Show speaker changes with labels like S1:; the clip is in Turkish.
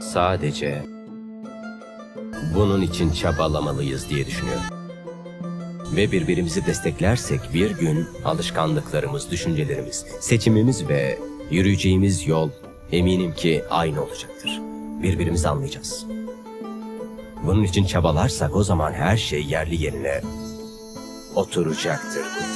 S1: Sadece bunun için çabalamalıyız diye düşünüyorum. Ve birbirimizi desteklersek bir gün alışkanlıklarımız, düşüncelerimiz, seçimimiz ve yürüyeceğimiz yol eminim ki aynı olacaktır. Birbirimizi anlayacağız. Bunun için çabalarsak o zaman her şey yerli yerine oturacaktır.